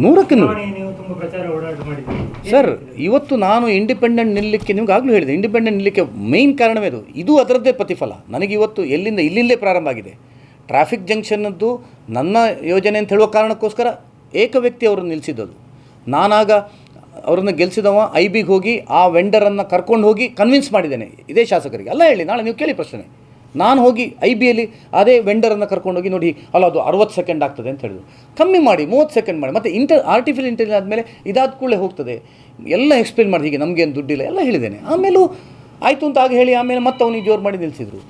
ನೂರಕ್ಕೆ ನೂರು. ಸರ್ ಇವತ್ತು ನಾನು ಇಂಡಿಪೆಂಡೆಂಟ್ ನಿಲ್ಲಕ್ಕೆ ನಿಮ್ಗೆ ಆಗಲೂ ಹೇಳಿದೆ. ಇಂಡಿಪೆಂಡೆಂಟ್ ನಿಲ್ಲಕ್ಕೆ ಮೇಯ್ನ್ ಕಾರಣವೇ ಅದು. ಇದು ಅದರದ್ದೇ ಪ್ರತಿಫಲ. ನನಗೆ ಇವತ್ತು ಎಲ್ಲಿಂದ ಇಲ್ಲಿಂದಲೇ ಪ್ರಾರಂಭ ಆಗಿದೆ. ಟ್ರಾಫಿಕ್ ಜಂಕ್ಷನ್ನದ್ದು ನನ್ನ ಯೋಜನೆ ಅಂತ ಹೇಳುವ ಕಾರಣಕ್ಕೋಸ್ಕರ ಏಕ ವ್ಯಕ್ತಿ ಅವರನ್ನು ನಿಲ್ಲಿಸಿದ್ದದು. ನಾನಾಗ ಅವರನ್ನು ಗೆಲ್ಲಿಸಿದವ ಐ ಬಿಗೆ ಹೋಗಿ ಆ ವೆಂಡರನ್ನು ಕರ್ಕೊಂಡು ಹೋಗಿ ಕನ್ವಿನ್ಸ್ ಮಾಡಿದ್ದೇನೆ. ಇದೇ ಶಾಸಕರಿಗೆ. ಅಲ್ಲ ಹೇಳಿ ನಾಳೆ ನೀವು ಕೇಳಿ ಪ್ರಶ್ನೆ. ನಾನು ಹೋಗಿ ಐ ಬಿ ಎಲ್ಲಿ ಅದೇ ವೆಂಡರನ್ನು ಕರ್ಕೊಂಡೋಗಿ ನೋಡಿ, ಅಲ್ಲ, ಅದು ಅರವತ್ತು ಸೆಕೆಂಡ್ ಆಗ್ತದೆ ಅಂತ ಹೇಳಿದ್ರು. ಕಮ್ಮಿ ಮಾಡಿ, ಮೂವತ್ತು ಸೆಕೆಂಡ್ ಮಾಡಿ, ಮತ್ತು ಇಂಟರ್ ಆರ್ಟಿಫಿಷಿಯಲ್ ಇಂಟೆಲಿಜೆನ್ಸ್ ಆದಮೇಲೆ ಇದಾದ ಕೂಡಲೇ ಹೋಗ್ತದೆ. ಎಲ್ಲ ಎಕ್ಸ್ಪ್ಲೇನ್ ಮಾಡಿ, ಹೀಗೆ ನಮಗೇನು ದುಡ್ಡಿಲ್ಲ, ಎಲ್ಲ ಹೇಳಿದ್ದೇನೆ. ಆಮೇಲೂ ಆಯಿತು ಅಂತ ಆಗ ಹೇಳಿ, ಆಮೇಲೆ ಮತ್ತೆ ಅವನಿಗೆ ಜೋರು ಮಾಡಿ ನಿಲ್ಲಿಸಿದರು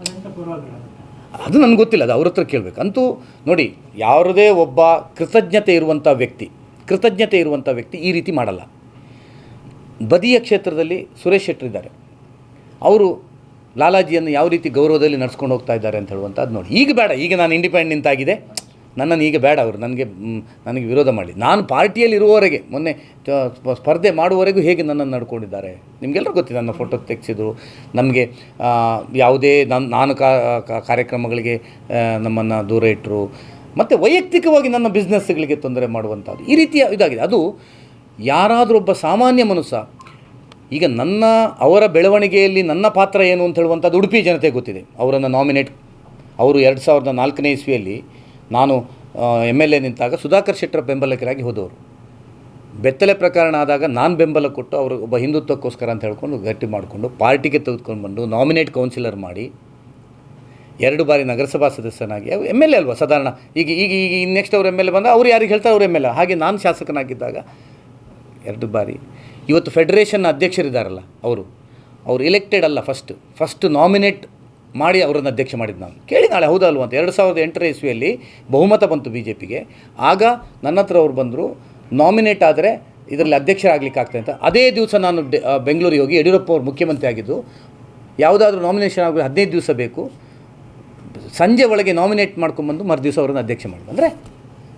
ಅದು ನನಗೆ ಗೊತ್ತಿಲ್ಲ, ಅದು ಅವ್ರ ಹತ್ರ ಕೇಳಬೇಕು. ಅಂತೂ ನೋಡಿ ಯಾರದೇ ಒಬ್ಬ ಕೃತಜ್ಞತೆ ಇರುವಂಥ ವ್ಯಕ್ತಿ, ಕೃತಜ್ಞತೆ ಇರುವಂಥ ವ್ಯಕ್ತಿ ಈ ರೀತಿ ಮಾಡಲ್ಲ. ಬದಿಯ ಕ್ಷೇತ್ರದಲ್ಲಿ ಸುರೇಶ್ ಶೆಟ್ಟರಿದ್ದಾರೆ ಅವರು ಲಾಲಾಜಿಯನ್ನು ಯಾವ ರೀತಿ ಗೌರವದಲ್ಲಿ ನಡ್ಸ್ಕೊಂಡು ಹೋಗ್ತಾ ಇದ್ದಾರೆ ಅಂತ ಹೇಳುವಂಥದ್ದು ನೋಡಿ. ಈಗ ಬೇಡ, ಈಗ ನಾನು ಇಂಡಿಪೆಂಡೆಂಟ್ ಆಗಿದೆ. ನನ್ನನ್ನು ಈಗ ಬೇಡ ಅವರು, ನನಗೆ ನನಗೆ ವಿರೋಧ ಮಾಡಿ ನಾನು ಪಾರ್ಟಿಯಲ್ಲಿ ಇರುವವರೆಗೆ, ಮೊನ್ನೆ ಸ್ಪರ್ಧೆ ಮಾಡುವವರೆಗೂ ಹೇಗೆ ನನ್ನನ್ನು ನಡ್ಕೊಂಡಿದ್ದಾರೆ? ನಿಮಗೆಲ್ಲರೂ ಗೊತ್ತಿದೆ ನನ್ನ ಫೋಟೋ ತೆಗೆಸಿದ್ರು ನಮಗೆ ಯಾವುದೇ ನಾನು ಕಾ- ಕಾರ್ಯಕ್ರಮಗಳಿಗೆ ನಮ್ಮನ್ನು ದೂರ ಇಟ್ಟರು ಮತ್ತು ವೈಯಕ್ತಿಕವಾಗಿ ನನ್ನ ಬಿಸ್ನೆಸ್ಗಳಿಗೆ ತೊಂದರೆ ಮಾಡುವಂಥದ್ದು. ಈ ರೀತಿಯ ಇದಾಗಿದೆ. ಅದು ಯಾರಾದರೂ ಒಬ್ಬ ಸಾಮಾನ್ಯ ಮನುಷ್ಯ ಈಗ ನನ್ನ, ಅವರ ಬೆಳವಣಿಗೆಯಲ್ಲಿ ನನ್ನ ಪಾತ್ರ ಏನು ಅಂತ ಹೇಳುವಂಥದ್ದು ಉಡುಪಿ ಜನತೆ ಗೊತ್ತಿದೆ. ಅವರನ್ನು ನಾಮಿನೇಟ್ ಅವರು ಎರಡು ಸಾವಿರದ ನಾಲ್ಕನೇ ಇಸ್ವಿಯಲ್ಲಿ ನಾನು ಎಂ ಎಲ್ ಎ ನಿಂತಾಗ ಸುಧಾಕರ್ ಶೆಟ್ಟರ ಬೆಂಬಲಕರಾಗಿ ಹೋದವರು. ಬೆತ್ತಲೆ ಪ್ರಕರಣ ಆದಾಗ ನಾನು ಬೆಂಬಲ ಕೊಟ್ಟು ಅವರು ಒಬ್ಬ ಹಿಂದುತ್ವಕ್ಕೋಸ್ಕರ ಅಂತ ಹೇಳ್ಕೊಂಡು ಗಟ್ಟಿ ಮಾಡಿಕೊಂಡು ಪಾರ್ಟಿಗೆ ತೆಗೆದುಕೊಂಡು ಬಂದು ನಾಮಿನೇಟ್ ಕೌನ್ಸಿಲರ್ ಮಾಡಿ, ಎರಡು ಬಾರಿ ನಗರಸಭಾ ಸದಸ್ಯನಾಗಿ ಎಂ ಎಲ್ ಎ ಅಲ್ವಾ ಸಾಧಾರಣ, ಈಗ ಈಗ ಈಗ ನೆಕ್ಸ್ಟ್ ಅವ್ರು ಎಂ ಎಲ್ ಎ ಬಂದ, ಅವ್ರು ಯಾರಿಗೆ ಹೇಳ್ತಾರೆ ಅವ್ರು ಎಂ ಎಲ್ ಎ ಹಾಗೆ ನಾನು ಶಾಸಕನಾಗಿದ್ದಾಗ ಎರಡು ಬಾರಿ ಇವತ್ತು ಫೆಡರೇಷನ್ ಅಧ್ಯಕ್ಷರಿದ್ದಾರಲ್ಲ ಅವರು. ಅವರು ಎಲೆಕ್ಟೆಡ್ ಅಲ್ಲ ಫಸ್ಟ್ ಫಸ್ಟ್ ನಾಮಿನೇಟ್ ಮಾಡಿ ಅವರನ್ನು ಅಧ್ಯಕ್ಷ ಮಾಡಿದ್ದು ನಾನು. ಕೇಳಿ ನಾಳೆ ಹೌದಾ ಅಲ್ವಾ ಅಂತ. ಎರಡು ಸಾವಿರದ ಎಂಟರ ಇಸ್ವಿಯಲ್ಲಿ ಬಹುಮತ ಬಂತು ಬಿ ಜೆ ಪಿಗೆ ಆಗ ನನ್ನ ಹತ್ರ ಅವ್ರು ಬಂದರು ನಾಮಿನೇಟ್ ಆದರೆ ಇದರಲ್ಲಿ ಅಧ್ಯಕ್ಷರಾಗಲಿಕ್ಕೆ ಆಗ್ತದೆ ಅಂತ. ಅದೇ ದಿವಸ ನಾನು ಬೆಂಗಳೂರಿಗೆ ಹೋಗಿ ಯಡಿಯೂರಪ್ಪ ಅವರು ಮುಖ್ಯಮಂತ್ರಿ ಆಗಿದ್ದು, ಯಾವುದಾದ್ರೂ ನಾಮಿನೇಷನ್ ಆಗಲಿ ಹದಿನೈದು ದಿವಸ ಬೇಕು. ಸಂಜೆ ಒಳಗೆ ನಾಮಿನೇಟ್ ಮಾಡ್ಕೊಂಬಂದು ಮರು ದಿವಸ ಅವರನ್ನು ಅಧ್ಯಕ್ಷ ಮಾಡೋದು ಅಂದರೆ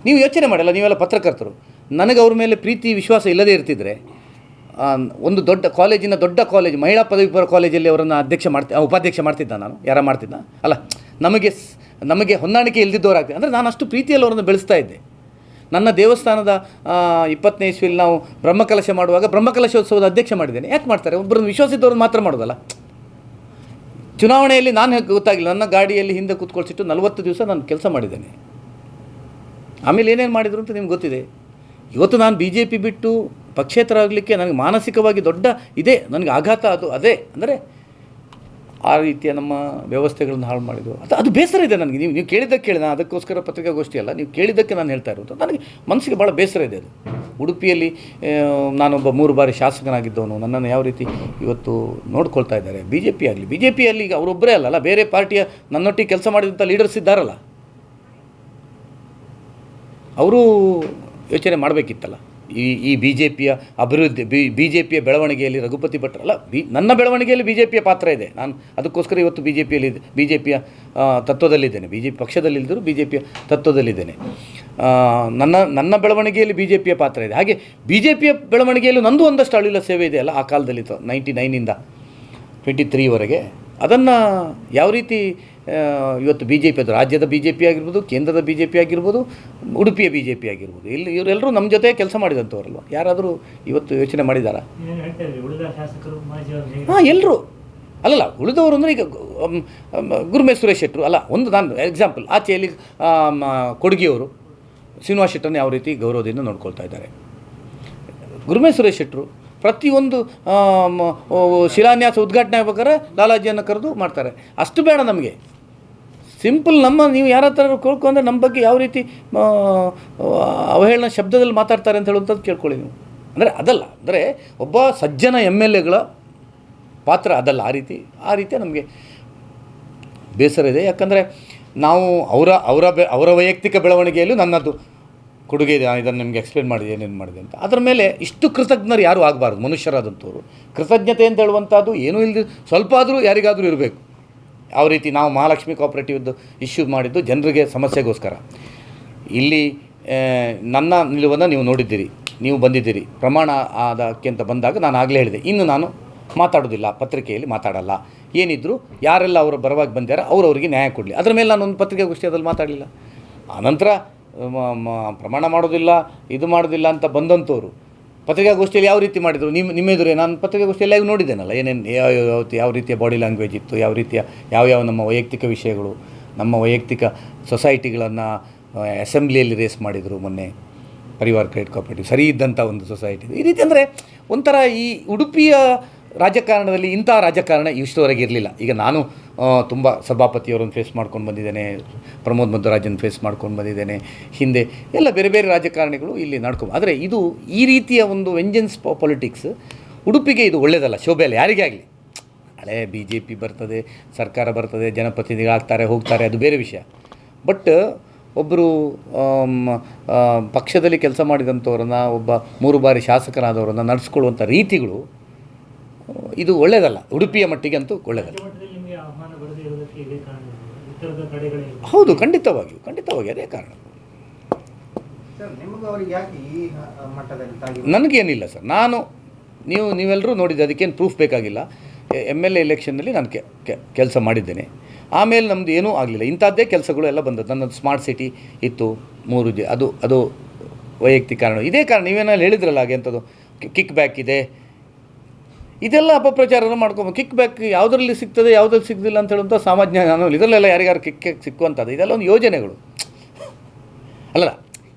ನೀವು ಯೋಚನೆ ಮಾಡಲ್ಲ, ನೀವೆಲ್ಲ ಪತ್ರಕರ್ತರು. ನನಗೆ ಅವ್ರ ಮೇಲೆ ಪ್ರೀತಿ, ವಿಶ್ವಾಸ ಇಲ್ಲದೇ ಇರ್ತಿದ್ರೆ ಒಂದು ದೊಡ್ಡ ಕಾಲೇಜಿನ ದೊಡ್ಡ ಕಾಲೇಜ್, ಮಹಿಳಾ ಪದವಿ ಪೂರ್ವ ಕಾಲೇಜಲ್ಲಿ ಅವರನ್ನು ಅಧ್ಯಕ್ಷ ಮಾಡ್ತಿ ಉಪಾಧ್ಯಕ್ಷ ಮಾಡ್ತಿದ್ದ ನಾನು, ಯಾರ ಮಾಡ್ತಿದ್ದ? ಅಲ್ಲ, ನಮಗೆ ನಮಗೆ ಹೊಂದಾಣಿಕೆ ಇಲ್ದಿದ್ದವರಾಗ್ತದೆ ಅಂದರೆ ನಾನು ಅಷ್ಟು ಪ್ರೀತಿಯಲ್ಲಿ ಅವರನ್ನು ಬೆಳೆಸ್ತಾ ಇದ್ದೆ. ನನ್ನ ದೇವಸ್ಥಾನದ ಇಪ್ಪತ್ತನೇ ಇಸ್ವಿಲಿ ನಾವು ಬ್ರಹ್ಮಕಲಶ ಮಾಡುವಾಗ ಬ್ರಹ್ಮಕಲಶೋತ್ಸವದ ಅಧ್ಯಕ್ಷ ಮಾಡಿದ್ದೇನೆ. ಯಾಕೆ ಮಾಡ್ತಾರೆ? ಒಬ್ಬರನ್ನು ವಿಶ್ವಾಸಿದ್ದವ್ರನ್ನ ಮಾತ್ರ ಮಾಡೋದಲ್ಲ. ಚುನಾವಣೆಯಲ್ಲಿ ನಾನು ಗೊತ್ತಾಗಿಲ್ಲ ನನ್ನ ಗಾಡಿಯಲ್ಲಿ ಹಿಂದೆ ಕೂತ್ಕೊಳ್ಸಿಟ್ಟು ನಲವತ್ತು ದಿವಸ ನಾನು ಕೆಲಸ ಮಾಡಿದ್ದೇನೆ. ಆಮೇಲೆ ಏನೇನು ಮಾಡಿದರು ಅಂತ ನಿಮ್ಗೆ ಗೊತ್ತಿದೆ. ಇವತ್ತು ನಾನು ಬಿ ಜೆ ಪಿ ಬಿಟ್ಟು ಪಕ್ಷೇತರ ಆಗಲಿಕ್ಕೆ ನನಗೆ ಮಾನಸಿಕವಾಗಿ ದೊಡ್ಡ ಇದೆ, ನನಗೆ ಆಘಾತ ಅದು, ಅದೇ. ಅಂದರೆ ಆ ರೀತಿಯ ನಮ್ಮ ವ್ಯವಸ್ಥೆಗಳನ್ನು ಹಾಳು ಮಾಡಿದ್ರು. ಅದು ಅದು ಬೇಸರ ಇದೆ ನನಗೆ. ನೀವು ನೀವು ಕೇಳಿದ್ದಕ್ಕೆ ಕೇಳಿ, ನಾನು ಅದಕ್ಕೋಸ್ಕರ ಪತ್ರಿಕಾಗೋಷ್ಠಿ ಅಲ್ಲ, ನೀವು ಕೇಳಿದ್ದಕ್ಕೆ ನಾನು ಹೇಳ್ತಾ ಇರೋದು. ನನಗೆ ಮನಸ್ಸಿಗೆ ಭಾಳ ಬೇಸರ ಇದೆ ಅದು. ಉಡುಪಿಯಲ್ಲಿ ನಾನೊಬ್ಬ ಮೂರು ಬಾರಿ ಶಾಸಕನಾಗಿದ್ದವನು, ನನ್ನನ್ನು ಯಾವ ರೀತಿ ಇವತ್ತು ನೋಡ್ಕೊಳ್ತಾ ಇದ್ದಾರೆ. ಬಿ ಜೆ ಪಿ ಆಗಲಿ ಬಿ ಜೆ ಪಿಯಲ್ಲಿ ಈಗ ಅವರೊಬ್ಬರೇ ಅಲ್ಲಲ್ಲ ಅಲ್ಲ, ಬೇರೆ ಪಾರ್ಟಿಯ ನನ್ನೊಟ್ಟಿಗೆ ಕೆಲಸ ಮಾಡಿದಂಥ ಲೀಡರ್ಸ್ ಇದ್ದಾರಲ್ಲ. ಅವರು ಯೋಚನೆ ಮಾಡಬೇಕಿತ್ತಲ್ಲ. ಈ ಈ ಬಿ ಜೆ ಪಿಯ ಅಭಿವೃದ್ಧಿ, ಬಿ ಬಿ ಜೆ ಪಿಯ ಬೆಳವಣಿಗೆಯಲ್ಲಿ ರಘುಪತಿ ಭಟ್ರಲ್ಲ, ಬಿ, ನನ್ನ ಬೆಳವಣಿಗೆಯಲ್ಲಿ ಬಿ ಜೆ ಪಿಯ ಪಾತ್ರ ಇದೆ. ನಾನು ಅದಕ್ಕೋಸ್ಕರ ಇವತ್ತು ಬಿ ಜೆ ಪಿಯಲ್ಲಿ ಬಿ ಜೆ ಪಿಯ ತತ್ವದಲ್ಲಿದ್ದೇನೆ. ಬಿ ಜೆ ಪಿ ಪಕ್ಷದಲ್ಲಿದ್ದರೂ ಬಿ ಜೆ ಪಿಯ ತತ್ವದಲ್ಲಿದ್ದೇನೆ ನನ್ನ ನನ್ನ ಬೆಳವಣಿಗೆಯಲ್ಲಿ ಬಿ ಜೆ ಪಿಯ ಪಾತ್ರ ಇದೆ. ಹಾಗೆ ಬಿ ಜೆ ಪಿಯ ಬೆಳವಣಿಗೆಯಲ್ಲೂ ನಂದು ಒಂದಷ್ಟು ಅಳಿಲ ಸೇವೆ ಇದೆ ಅಲ್ಲ, ಆ ಕಾಲದಲ್ಲಿ ನೈಂಟಿ ನೈನಿಂದ ಟ್ವೆಂಟಿ ತ್ರೀವರೆಗೆ ಅದನ್ನು ಯಾವ ರೀತಿ ಇವತ್ತು ಬಿ ಜೆ ಪಿ ಅದು ರಾಜ್ಯದ ಬಿ ಜೆ ಪಿ ಆಗಿರ್ಬೋದು ಕೇಂದ್ರದ ಬಿ ಜೆ ಪಿ ಆಗಿರ್ಬೋದು ಉಡುಪಿಯ ಬಿ ಜೆ ಪಿ ಆಗಿರ್ಬೋದು. ಇಲ್ಲಿ ಇವರೆಲ್ಲರೂ ನಮ್ಮ ಜೊತೆ ಕೆಲಸ ಮಾಡಿದಂಥವ್ರಲ್ವ? ಯಾರಾದರೂ ಇವತ್ತು ಯೋಚನೆ ಮಾಡಿದಾರ? ಹಾಂ ಎಲ್ಲರೂ ಅಲ್ಲಲ್ಲ ಉಳಿದವರು ಅಂದರೆ ಈಗ ಗುರುಮೇ ಸುರೇಶ್ ಶೆಟ್ಟರು. ಅಲ್ಲ ಒಂದು ನಾನು ಎಕ್ಸಾಂಪಲ್ ಆಚೆಯಲ್ಲಿ ಕೊಡುಗೆಯವರು ಶ್ರೀನಿವಾಸ ಶೆಟ್ಟರನ್ನ ಯಾವ ರೀತಿ ಗೌರವದಿಂದ ನೋಡ್ಕೊಳ್ತಾ ಇದ್ದಾರೆ. ಗುರುಮೇ ಸುರೇಶ್ ಶೆಟ್ಟರು ಪ್ರತಿಯೊಂದು ಶಿಲಾನ್ಯಾಸ ಉದ್ಘಾಟನೆ ಆಗ್ಬೇಕಾದ್ರೆ ಲಾಲಾಜಿಯನ್ನು ಕರೆದು ಮಾಡ್ತಾರೆ. ಅಷ್ಟು ಬೇಡ ನಮಗೆ. ಸಿಂಪಲ್ ನಮ್ಮ, ನೀವು ಯಾರ ಹತ್ರ ಕೇಳ್ಕೊಂಡ್ರೆ ನಮ್ಮ ಬಗ್ಗೆ ಯಾವ ರೀತಿ ಅವಹೇಳನ ಶಬ್ದದಲ್ಲಿ ಮಾತಾಡ್ತಾರೆ ಅಂತ ಹೇಳುವಂಥದ್ದು ಕೇಳ್ಕೊಳ್ಳಿ ನೀವು. ಅಂದರೆ ಅದಲ್ಲ, ಅಂದರೆ ಒಬ್ಬ ಸಜ್ಜನ ಎಂ ಎಲ್ ಎಗಳ ಪಾತ್ರ ಅದಲ್ಲ, ಆ ರೀತಿ ಆ ರೀತಿ ನಮಗೆ ಬೇಸರ ಇದೆ. ಯಾಕಂದರೆ ನಾವು ಅವರ ಅವರ ಬೆ, ಅವರ ವೈಯಕ್ತಿಕ ಬೆಳವಣಿಗೆಯಲ್ಲೂ ನನ್ನದು ಕೊಡುಗೆ ಇದೆ. ಇದನ್ನು ನಿಮಗೆ ಎಕ್ಸ್ಪ್ಲೇನ್ ಮಾಡಿದೆ, ಏನೇನು ಮಾಡಿದೆ ಅಂತ. ಅದರ ಮೇಲೆ ಇಷ್ಟು ಕೃತಜ್ಞರು ಯಾರೂ ಆಗಬಾರ್ದು, ಮನುಷ್ಯರಾದಂಥವ್ರು. ಕೃತಜ್ಞತೆ ಅಂತ ಹೇಳುವಂಥದ್ದು ಏನೂ ಇಲ್ಲದೆ ಸ್ವಲ್ಪ ಆದರೂ ಯಾರಿಗಾದರೂ ಇರಬೇಕು. ಯಾವ ರೀತಿ ನಾವು ಮಹಾಲಕ್ಷ್ಮಿ ಕೋಆಪ್ರೇಟಿವ್ದು ಇಶ್ಯೂ ಮಾಡಿದ್ದು ಜನರಿಗೆ ಸಮಸ್ಯೆಗೋಸ್ಕರ. ಇಲ್ಲಿ ನನ್ನ ನಿಲುವನ್ನು ನೀವು ನೋಡಿದ್ದೀರಿ, ನೀವು ಬಂದಿದ್ದೀರಿ. ಪ್ರಮಾಣ ಅದಕ್ಕೆ ಅಂತ ಬಂದಾಗ ನಾನು ಆಗಲೇ ಹೇಳಿದೆ. ಇನ್ನು ನಾನು ಮಾತಾಡೋದಿಲ್ಲ ಪತ್ರಿಕೆಯಲ್ಲಿ ಮಾತಾಡಲ್ಲ. ಏನಿದ್ದರೂ ಯಾರೆಲ್ಲ ಅವರು ಬರವಾಗಿ ಬಂದ್ಯಾರ ಅವರವರಿಗೆ ನ್ಯಾಯ ಕೊಡಲಿ. ಅದರ ಮೇಲೆ ನಾನು ಒಂದು ಪತ್ರಿಕಾಗೋಷ್ಠಿಯಲ್ಲಿ ಮಾತಾಡಲಿಲ್ಲ. ಆನಂತರ ಪ್ರಮಾಣ ಮಾಡೋದಿಲ್ಲ ಇದು ಮಾಡೋದಿಲ್ಲ ಅಂತ ಬಂದಂಥವ್ರು ಪತ್ರಿಕಾಗೋಷ್ಠಿಯಲ್ಲಿ ಯಾವ ರೀತಿ ಮಾಡಿದರು? ನಿಮ್ಮ ನಿಮ್ಮೆದುರೇ ನಾನು ಪತ್ರಿಕಾಗೋಷ್ಠಿಯಲ್ಲಿ ಆಗಿ ನೋಡಿದ್ದೇನಲ್ಲ, ಏನೇನು ಯಾವ ಯಾವ ಯಾವ ರೀತಿಯ ಬಾಡಿ ಲ್ಯಾಂಗ್ವೇಜ್ ಇತ್ತು, ಯಾವ ರೀತಿಯ, ಯಾವ ಯಾವ ನಮ್ಮ ವೈಯಕ್ತಿಕ ವಿಷಯಗಳು, ನಮ್ಮ ವೈಯಕ್ತಿಕ ಸೊಸೈಟಿಗಳನ್ನು ಅಸೆಂಬ್ಲಿಯಲ್ಲಿ ರೇಸ್ ಮಾಡಿದರು ಮೊನ್ನೆ, ಪರಿವಾರ ಕ್ರೆಡಿಟ್ ಕೋಪರೇಟಿವ್ ಸರಿ ಇದ್ದಂಥ ಒಂದು ಸೊಸೈಟಿ ಈ ರೀತಿ ಅಂದರೆ ಒಂಥರ ಈ ಉಡುಪಿಯ ರಾಜಕಾರಣದಲ್ಲಿ ಇಂಥ ರಾಜಕಾರಣ ಇಷ್ಟವರೆಗೆ ಇರಲಿಲ್ಲ. ಈಗ ನಾನು ತುಂಬ ಸಭಾಪತಿಯವರನ್ನು ಫೇಸ್ ಮಾಡ್ಕೊಂಡು ಬಂದಿದ್ದೇನೆ, ಪ್ರಮೋದ್ ಮಧ್ವರಾಜನ್ ಫೇಸ್ ಮಾಡ್ಕೊಂಡು ಬಂದಿದ್ದೇನೆ. ಹಿಂದೆ ಎಲ್ಲ ಬೇರೆ ಬೇರೆ ರಾಜಕಾರಣಿಗಳು ಇಲ್ಲಿ ನಡ್ಕೊಂಡು ಆದರೆ ಇದು ಈ ರೀತಿಯ ಒಂದು ವೆಂಜನ್ಸ್ ಪೊಲಿಟಿಕ್ಸ್ ಉಡುಪಿಗೆ ಇದು ಒಳ್ಳೆಯದಲ್ಲ ಶೋಭೆ ಅಲ್ಲ, ಯಾರಿಗೇ ಆಗಲಿ. ಹಳೆ ಬಿ ಜೆ ಪಿ ಬರ್ತದೆ, ಸರ್ಕಾರ ಬರ್ತದೆ ಜನಪ್ರತಿನಿಧಿಗಳಾಗ್ತಾರೆ ಹೋಗ್ತಾರೆ, ಅದು ಬೇರೆ ವಿಷಯ. ಬಟ್ ಒಬ್ಬರು ಪಕ್ಷದಲ್ಲಿ ಕೆಲಸ ಮಾಡಿದಂಥವ್ರನ್ನ, ಒಬ್ಬ ಮೂರು ಬಾರಿ ಶಾಸಕರಾದವರನ್ನು ನಡೆಸ್ಕೊಳ್ಳುವಂಥ ರೀತಿಗಳು, ಇದು ಒಳ್ಳೆಯದಲ್ಲ ಉಡುಪಿಯ ಮಟ್ಟಿಗೆ ಅಂತೂ ಒಳ್ಳೆಯದಲ್ಲ ಹೌದು ಖಂಡಿತವಾಗಿಯೂ ಖಂಡಿತವಾಗಿ ಅದೇ ಕಾರಣ. ಸರ್ ನಿಮಗೂ ಅವ್ರಿಗೆ ಯಾಕೆ ಈ ಹ- ಮಟ್ಟದಲ್ಲಿ ನನಗೇನಿಲ್ಲ ಸರ್. ನಾನು ನೀವು ನೀವೆಲ್ಲರೂ ನೋಡಿದ್ದೆ ಅದಕ್ಕೇನು ಪ್ರೂಫ್ ಬೇಕಾಗಿಲ್ಲ. ಎಂ ಎಲ್ ಎ ಎಲೆಕ್ಷನ್ನಲ್ಲಿ ನಾನು ಕೆಲಸ ಮಾಡಿದ್ದೇನೆ. ಆಮೇಲೆ ನಮ್ಮದು ಏನೂ ಆಗಲಿಲ್ಲ. ಇಂಥದ್ದೇ ಕೆಲಸಗಳು ಎಲ್ಲ ಬಂದದ್ದು. ನನ್ನದು ಸ್ಮಾರ್ಟ್ ಸಿಟಿ ಇತ್ತು ಮೂರು ಜಿ ಅದು ಅದು ವೈಯಕ್ತಿಕ ಕಾರಣ. ಇದೇ ಕಾರಣ ನೀವೇನಲ್ಲಿ ಹೇಳಿದ್ರಲ್ಲ ಹಾಗೆ ಅಂಥದ್ದು ಕಿಕ್ ಬ್ಯಾಕ್ ಇದೆ ಇದೆಲ್ಲ ಅಪಪ್ರಚಾರನ ಮಾಡ್ಕೊಬೇಕು. ಕಿಕ್ ಬ್ಯಾಕ್ ಯಾವುದರಲ್ಲಿ ಸಿಗ್ತದೆ, ಯಾವುದ್ರಲ್ಲಿ ಸಿಗ್ತಿಲ್ಲ ಅಂತ ಹೇಳುವಂಥ ಸಾಮಾನ್ಯ ನಾನು ಇದರಲ್ಲೆಲ್ಲ ಯಾರಿಗಾರು ಕಿಕ್ ಸಿಕ್ಕುವಂಥದ್ದು. ಇದೆಲ್ಲ ಒಂದು ಯೋಜನೆಗಳು. ಅಲ್ಲ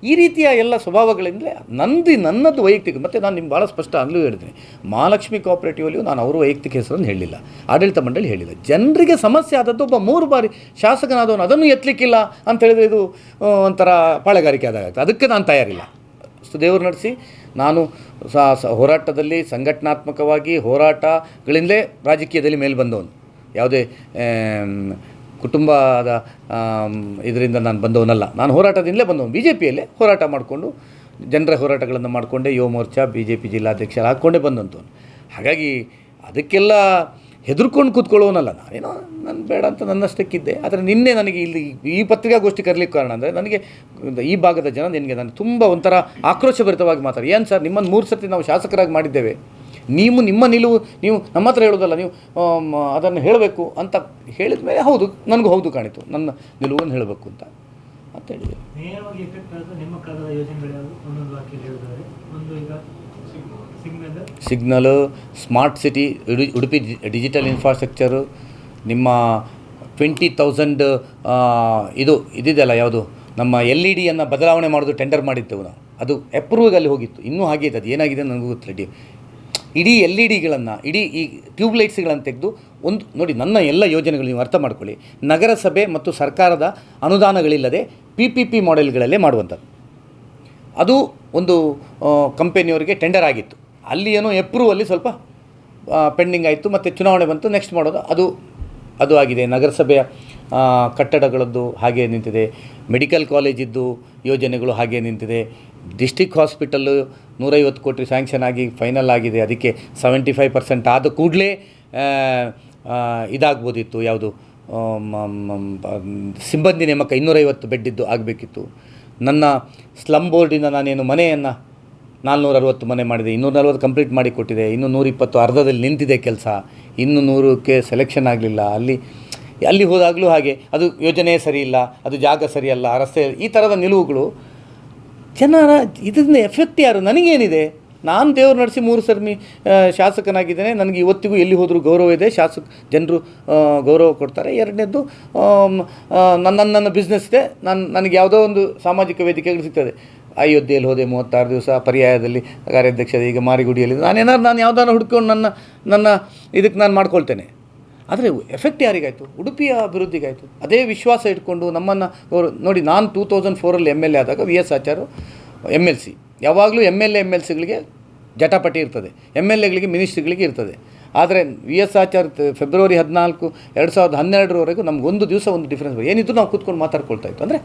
ಈ ರೀತಿಯ ಎಲ್ಲ ಸ್ವಭಾವಗಳಿಂದಲೇ ನಂದಿ, ನನ್ನದು ವೈಯಕ್ತಿಕ, ಮತ್ತು ನಾನು ನಿಮ್ಗೆ ಭಾಳ ಸ್ಪಷ್ಟ ಆಗಲೂ ಹೇಳಿದ್ದೀನಿ ಮಹಾಲಕ್ಷ್ಮಿ ಕೋಆಪರೇಟಿವಲ್ಲಿ ನಾನು ಅವರು ವೈಯಕ್ತಿಕ ಹೆಸರನ್ನು ಹೇಳಿಲ್ಲ. ಆಡಳಿತ ಮಂಡಳಿ ಹೇಳಿಲ್ಲ. ಜನರಿಗೆ ಸಮಸ್ಯೆ ಆದದ್ದು ಒಬ್ಬ ಮೂರು ಬಾರಿ ಶಾಸಕನಾದವನು ಅದನ್ನು ಎತ್ತಲಿಕ್ಕಿಲ್ಲ ಅಂತ ಹೇಳಿದ್ರೆ ಇದು ಒಂಥರ ಪಾಳೆಗಾರಿಕೆ ಆದಾಗುತ್ತೆ ಅದಕ್ಕೆ ನಾನು ತಯಾರಿಲ್ಲ. ಸುದೇವರು ನಡೆಸಿ ನಾನು ಸ ಹೋರಾಟದಲ್ಲಿ ಸಂಘಟನಾತ್ಮಕವಾಗಿ ಹೋರಾಟಗಳಿಂದಲೇ ರಾಜಕೀಯದಲ್ಲಿ ಮೇಲೆ ಬಂದವನು. ಯಾವುದೇ ಕುಟುಂಬದ ಇದರಿಂದ ನಾನು ಬಂದವನಲ್ಲ. ನಾನು ಹೋರಾಟದಿಂದಲೇ ಬಂದವನು. ಬಿ ಜೆ ಪಿಯಲ್ಲೇ ಹೋರಾಟ ಮಾಡಿಕೊಂಡು, ಜನರ ಹೋರಾಟಗಳನ್ನು ಮಾಡಿಕೊಂಡೆ Yuva Morcha B J P ಜಿಲ್ಲಾಧ್ಯಕ್ಷರು ಹಾಕ್ಕೊಂಡೇ ಬಂದಂಥವ್ನು ಹಾಗಾಗಿ ಅದಕ್ಕೆಲ್ಲ ಹೆದರ್ಕೊಂಡು ಕೂತ್ಕೊಳ್ಳೋನಲ್ಲ ನಾನೇನೋ ನಾನು ಬೇಡ ಅಂತ ನನ್ನಷ್ಟಕ್ಕಿದ್ದೆ. ಆದರೆ ನಿನ್ನೆ ನನಗೆ ಇಲ್ಲಿ ಈ ಪತ್ರಿಕಾಗೋಷ್ಠಿ ಕರಲಿಕ್ಕೆ ಕಾರಣ ಅಂದರೆ ನನಗೆ ಈ ಭಾಗದ ಜನ ನಿನಗೆ ನಾನು ತುಂಬ ಒಂಥರ ಆಕ್ರೋಶಭರಿತವಾಗಿ ಮಾತಾಡಿ. ಏನು ಸರ್ ನಿಮ್ಮನ್ನು ಮೂರು ಸರ್ತಿ ನಾವು ಶಾಸಕರಾಗಿ ಮಾಡಿದ್ದೇವೆ. ನೀವು ನಿಮ್ಮ ನಿಲುವು ನೀವು ನಮ್ಮ ಹತ್ರ ಹೇಳೋದಲ್ಲ, ನೀವು ಅದನ್ನು ಹೇಳಬೇಕು ಅಂತ ಹೇಳಿದ ಮೇಲೆ ಹೌದು, ನನಗೂ ಹೌದು ಕಾಣಿತು. ನನ್ನ ನಿಲುವನ್ನು ಹೇಳಬೇಕು ಅಂತ. ಅಂತ ಹೇಳಿದೆ. ಸಿಗ್ನಲ್? ಸ್ಮಾರ್ಟ್ ಸಿಟಿ, ಉಡು- ಉಡುಪಿ ಡಿಜಿಟಲ್ ಇನ್ಫ್ರಾಸ್ಟ್ರಕ್ಚರು, ನಿಮ್ಮ ಟ್ವೆಂಟಿ ತೌಸಂಡ್ ಇದು, ಇದಿದೆಯಲ್ಲ ಯಾವುದು? ನಮ್ಮ ಎಲ್ ಇ ಡಿಯನ್ನು ಬದಲಾವಣೆ ಮಾಡೋದು ಟೆಂಡರ್ ಮಾಡಿದ್ದೆವು ನಾವು ಅದು ಅಪ್ರೂವ್ ಅಲ್ಲಿ ಹೋಗಿತ್ತು. ಇನ್ನೂ ಹಾಗೆ ಇದೆ. ಅದು ಏನಾಗಿದೆ ನನಗೂ ಗೊತ್ತಿಲ್ಲ. ಡಿ, ಇಡೀ ಎಲ್ ಇ ಡಿಗಳನ್ನು, ಇಡೀ ಈ ಟ್ಯೂಬ್ಲೈಟ್ಸ್ಗಳನ್ನು ತೆಗೆದು ಒಂದು, ನೋಡಿ, ನನ್ನ ಎಲ್ಲ ಯೋಜನೆಗಳು ನೀವು ಅರ್ಥ ಮಾಡ್ಕೊಳ್ಳಿ. ನಗರಸಭೆ ಮತ್ತು ಸರ್ಕಾರದ ಅನುದಾನಗಳಿಲ್ಲದೆ ಪಿ ಪಿ ಪಿ ಮಾಡೆಲ್ಗಳಲ್ಲೇ ಮಾಡುವಂಥದ್ದು. ಅದು ಒಂದು ಕಂಪೆನಿಯವರಿಗೆ ಟೆಂಡರ್ ಆಗಿತ್ತು. ಅಲ್ಲಿ ಏನೋ ಎಪ್ರೂವಲ್ಲಿ ಸ್ವಲ್ಪ ಪೆಂಡಿಂಗ್ ಆಯಿತು, ಮತ್ತು ಚುನಾವಣೆ ಬಂತು ನೆಕ್ಸ್ಟ್ ಮಾಡೋದು, ಅದು ಅದು ಆಗಿದೆ. ನಗರಸಭೆಯ ಕಟ್ಟಡಗಳದ್ದು ಹಾಗೆ ನಿಂತಿದೆ. ಮೆಡಿಕಲ್ ಕಾಲೇಜಿದ್ದು ಯೋಜನೆಗಳು ಹಾಗೆ ನಿಂತಿದೆ. ಡಿಸ್ಟಿಕ್ ಹಾಸ್ಪಿಟಲ್ಲು ನೂರೈವತ್ತು ಕೋಟಿ ಸ್ಯಾಂಕ್ಷನ್ ಆಗಿ ಫೈನಲ್ ಆಗಿದೆ. ಅದಕ್ಕೆ ಸೆವೆಂಟಿ ಫೈವ್ ಪರ್ಸೆಂಟ್ ಆದ ಕೂಡಲೇ ಇದಾಗ್ಬೋದಿತ್ತು. ಯಾವುದು ಸಿಬ್ಬಂದಿ ನೇಮಕ ಇನ್ನೂರೈವತ್ತು ಬೆಡ್ಡಿದ್ದು ಆಗಬೇಕಿತ್ತು. ನನ್ನ ಸ್ಲಮ್ ಬೋರ್ಡಿಂದ ನಾನೇನು ಮನೆಯನ್ನು ನಾಲ್ನೂರ ಅರವತ್ತು ಮನೆ ಮಾಡಿದೆ ಇನ್ನೂರ ನಲ್ವತ್ತು ಕಂಪ್ಲೀಟ್ ಮಾಡಿ ಕೊಟ್ಟಿದೆ, ಇನ್ನು ನೂರಿಪ್ಪತ್ತು ಅರ್ಧದಲ್ಲಿ ನಿಂತಿದೆ ಕೆಲಸ, ಇನ್ನು ನೂರಕ್ಕೆ ಸೆಲೆಕ್ಷನ್ ಆಗಲಿಲ್ಲ. ಅಲ್ಲಿ ಅಲ್ಲಿ ಹೋದಾಗಲೂ ಹಾಗೆ, ಅದು ಯೋಜನೆ ಸರಿ ಇಲ್ಲ ಅದು ಜಾಗ ಸರಿಯಲ್ಲ, ರಸ್ತೆ, ಈ ಥರದ ನಿಲುವುಗಳು, ಜನರ ಇದರಿಂದ ಎಫೆಕ್ಟ್ ಯಾರು? ನನಗೇನಿದೆ? ನಾನು ದೇವ್ರು ನಡೆಸಿ ಮೂರು ಸರ್ಮಿ ಶಾಸಕನಾಗಿದ್ದೇನೆ, ನನಗೆ ಇವತ್ತಿಗೂ ಎಲ್ಲಿ ಹೋದರೂ ಗೌರವ ಇದೆ, ಶಾಸಕ, ಜನರು ಗೌರವ ಕೊಡ್ತಾರೆ. ಎರಡನೇದ್ದು ನನ್ನ ನನ್ನ ಬಿಸ್ನೆಸ್ ಇದೆ, ನಾನು, ನನಗೆ ಯಾವುದೋ ಒಂದು ಸಾಮಾಜಿಕ ವೇದಿಕೆಗಳು ಸಿಗ್ತದೆ. ಅಯೋಧ್ಯೆಯಲ್ಲಿ ಹೋದೆ ಮೂವತ್ತಾರು ದಿವಸ ಪರ್ಯಾಯದಲ್ಲಿ ಕಾರ್ಯಾಧ್ಯಕ್ಷ ಈಗ ಮಾರಿಗುಡಿಯಲ್ಲಿ ನಾನೇನಾದ್ರು ನಾನು ಯಾವ್ದಾದ್ರು ಹುಡ್ಕೊಂಡು ನನ್ನ ನನ್ನ ಇದಕ್ಕೆ ನಾನು ಮಾಡ್ಕೊಳ್ತೇನೆ. ಆದರೆ ಎಫೆಕ್ಟ್ ಯಾರಿಗಾಯಿತು? ಉಡುಪಿಯ ಅಭಿವೃದ್ಧಿಗಾಯಿತು. ಅದೇ ವಿಶ್ವಾಸ ಇಟ್ಕೊಂಡು ನಮ್ಮನ್ನು ಅವರು ನೋಡಿ, ನಾನು ಟೂ ತೌಸಂಡ್ ಫೋರಲ್ಲಿ ಎಂ ಎಲ್ ಎ ಆದಾಗ V S Acharya M L C ಯಾವಾಗಲೂ M L A M L ಸಿಗಳಿಗೆ ಜಟಾಪಟಿ ಇರ್ತದೆ. ಎಂ ಎಲ್ ಎಗಳಿಗೆ ಮಿನಿಸ್ಟ್ರಿಗಳಿಗೆ ಇರ್ತದೆ. ಆದರೆ ವಿ ಎಸ್ ಆಚಾರ್ ಫೆಬ್ರವರಿ ಹದಿನಾಲ್ಕು, ಎರಡು ಸಾವಿರದ ಹನ್ನೆರಡರವರೆಗೂ ನಮ್ಗೆ ಒಂದು ದಿವಸ ಒಂದು ಡಿಫ್ರೆನ್ಸ್ ಏನಿದ್ರು ನಾವು ಕೂತ್ಕೊಂಡು ಮಾತಾಡ್ಕೊಳ್ತಾ ಇತ್ತು. ಅಂದರೆ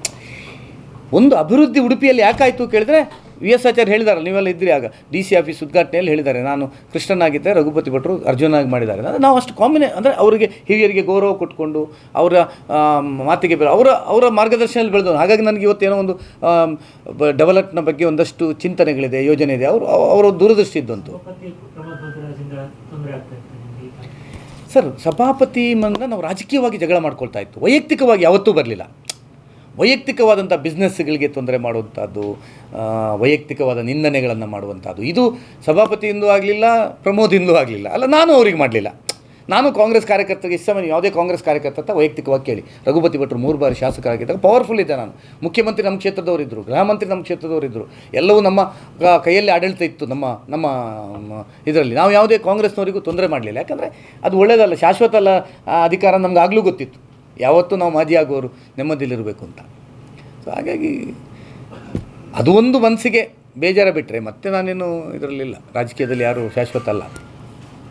ಒಂದು ಅಭಿವೃದ್ಧಿ ಉಡುಪಿಯಲ್ಲಿ ಯಾಕಾಯಿತು ಕೇಳಿದ್ರೆ ವಿ ಎಸ್ ಆಚಾರ್ಯ ಹೇಳಿದಾರಲ್ಲ, ನೀವೆಲ್ಲ ಇದ್ರಿ ಆಗ. ಡಿ ಸಿ ಆಫೀಸ್ ಉದ್ಘಾಟನೆಯಲ್ಲಿ ಹೇಳಿದ್ದಾರೆ. ನಾನು ಕೃಷ್ಣನಾಗಿದ್ದೆ, ರಘುಪತಿ ಭಟ್ರು ಅರ್ಜುನಾಗಿ ಮಾಡಿದ್ದಾರೆ. ಅಂದರೆ ನಾವು ಅಷ್ಟು ಕಾಂಬಿನೇ ಅಂದರೆ ಅವರಿಗೆ ಹಿರಿಯರಿಗೆ ಗೌರವ ಕೊಟ್ಕೊಂಡು, ಅವರ ಮಾತಿಗೆ ಬೇರೆ ಅವರ ಅವರ ಮಾರ್ಗದರ್ಶನದಲ್ಲಿ ಬೆಳೆದವರು ಹಾಗಾಗಿ ನನಗೆ ಇವತ್ತೇನೋ ಒಂದು ಡೆವಲಪ್ನ ಬಗ್ಗೆ ಒಂದಷ್ಟು ಚಿಂತನೆಗಳಿದೆ, ಯೋಜನೆ ಇದೆ. ಅವರು, ಅವರ ದೂರದೃಷ್ಟಿ ಇದ್ದಂತು. ಸರ್, ಸಭಾಪತಿ ಮಂದ ನಾವು ರಾಜಕೀಯವಾಗಿ ಜಗಳ ಮಾಡ್ಕೊಳ್ತಾ ಇತ್ತು. ವೈಯಕ್ತಿಕವಾಗಿ ಯಾವತ್ತೂ ಬರಲಿಲ್ಲ. ವೈಯಕ್ತಿಕವಾದಂಥ ಬಿಸ್ನೆಸ್ಗಳಿಗೆ ತೊಂದರೆ ಮಾಡುವಂಥದ್ದು ವೈಯಕ್ತಿಕವಾದ ನಿಂದನೆಗಳನ್ನು ಮಾಡುವಂಥದ್ದು. ಇದು ಸಭಾಪತಿಯಿಂದ ಆಗಲಿಲ್ಲ ಪ್ರಮೋದಿಂದಲೂ ಆಗಲಿಲ್ಲ. ಅಲ್ಲ, ನಾನು ಅವ್ರಿಗೆ ಮಾಡಲಿಲ್ಲ. ನಾನು ಕಾಂಗ್ರೆಸ್ ಕಾರ್ಯಕರ್ತರಿಗೆ ಇಷ್ಟ ಸಮಯ ಯಾವುದೇ ಕಾಂಗ್ರೆಸ್ ಕಾರ್ಯಕರ್ತ ಅಂತ ವೈಯಕ್ತಿಕವಾಗಿ ಕೇಳಿ. ರಘುಪತಿ ಭಟ್ರು ಮೂರು ಬಾರಿ ಶಾಸಕರಾಗಿದ್ದಾಗ ಪವರ್ಫುಲ್ ಇದ್ದೆ ನಾನು. ಮುಖ್ಯಮಂತ್ರಿ ನಮ್ಮ ಕ್ಷೇತ್ರದವರಿದ್ದರು ಗೃಹ ಮಂತ್ರಿ ನಮ್ಮ ಕ್ಷೇತ್ರದವರಿದ್ದರು ಎಲ್ಲವೂ ನಮ್ಮ ಕೈಯಲ್ಲಿ ಆಡಳಿತ ಇತ್ತು ನಮ್ಮ ನಮ್ಮ ಇದರಲ್ಲಿ. ನಾವು ಯಾವುದೇ ಕಾಂಗ್ರೆಸ್ನವರಿಗೂ ತೊಂದರೆ ಮಾಡಲಿಲ್ಲ. ಯಾಕಂದರೆ ಅದು ಒಳ್ಳೆಯದಲ್ಲ ಶಾಶ್ವತ ಅಲ್ಲ ಅಧಿಕಾರ ನಮ್ಗೆ ಆಗಲೂ ಗೊತ್ತಿತ್ತು. ಯಾವತ್ತೂ ನಾವು ಮಾಜಿ ಆಗುವವರು ನೆಮ್ಮದಿಲಿರಬೇಕು ಅಂತ. ಸೊ ಹಾಗಾಗಿ ಅದು ಒಂದು ಮನಸ್ಸಿಗೆ ಬೇಜಾರ ಬಿಟ್ಟರೆ ಮತ್ತೆ ನಾನೇನು ಇದರಲ್ಲಿಲ್ಲ. ರಾಜಕೀಯದಲ್ಲಿ ಯಾರೂ ಶಾಶ್ವತ ಅಲ್ಲ.